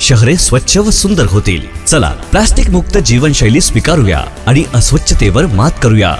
शहरे स्वच्छ व सुंदर होतील. चला प्लास्टिक मुक्त जीवनशैली स्वीकारूया आणि अस्वच्छतेवर मात करूया.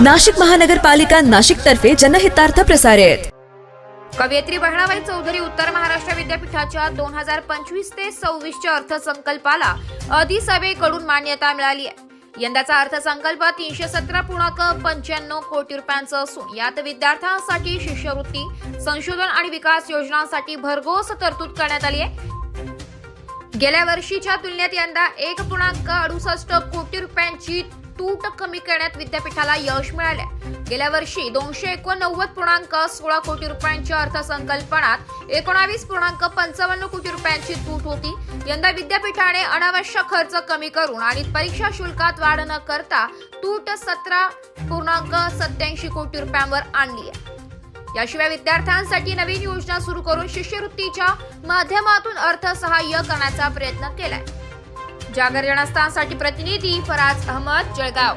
नाशिक महानगरपालिका नाशिक तर्फे जनहितार्थ प्रसारित. कवयित्री बहिणाबाई चौधरी उत्तर महाराष्ट्र विद्यापीठाच्या दोन हजार पंचवीस ते सव्वीसच्या अर्थसंकल्पाला अधिसभेकडून मान्यता मिळाली आहे. यंदाचा अर्थसंकल्प तीनशे सतरा पूर्णांक पंच्याण्णव कोटी रुपयांचा असून यात विद्यार्थ्यांसाठी शिष्यवृत्ती संशोधन आणि विकास योजनांसाठी भरघोस तरतूद करण्यात आली आहे. गेल्या वर्षीच्या तुलनेत यंदा एक पूर्णांक अडुसष्ट कोटी रुपयांची तूट कमी करण्यात विद्यापीठाला यश मिळाले गेल्या वर्षी दोनशे एकोणनव्वद पूर्णांक सोळा कोटी रुपयांच्या अर्थसंकल्पनात एकोणावीस पूर्णांक पंचावन्न कोटी रुपयांची तूट होती. यंदा विद्यापीठाने अनावश्यक खर्च कमी करून आणि परीक्षा शुल्कात वाढ न करता तूट सतरा पूर्णांक सत्याऐंशी कोटी रुपयांवर आणली आहे. याशिवाय विद्यार्थ्यांसाठी नवीन योजना सुरू करून शिष्यवृत्तीच्या माध्यमातून अर्थसहाय्य करण्याचा प्रयत्न केलाय. जागर जनस्थानसाठी प्रतिनिधी फराज अहमद जळगाव.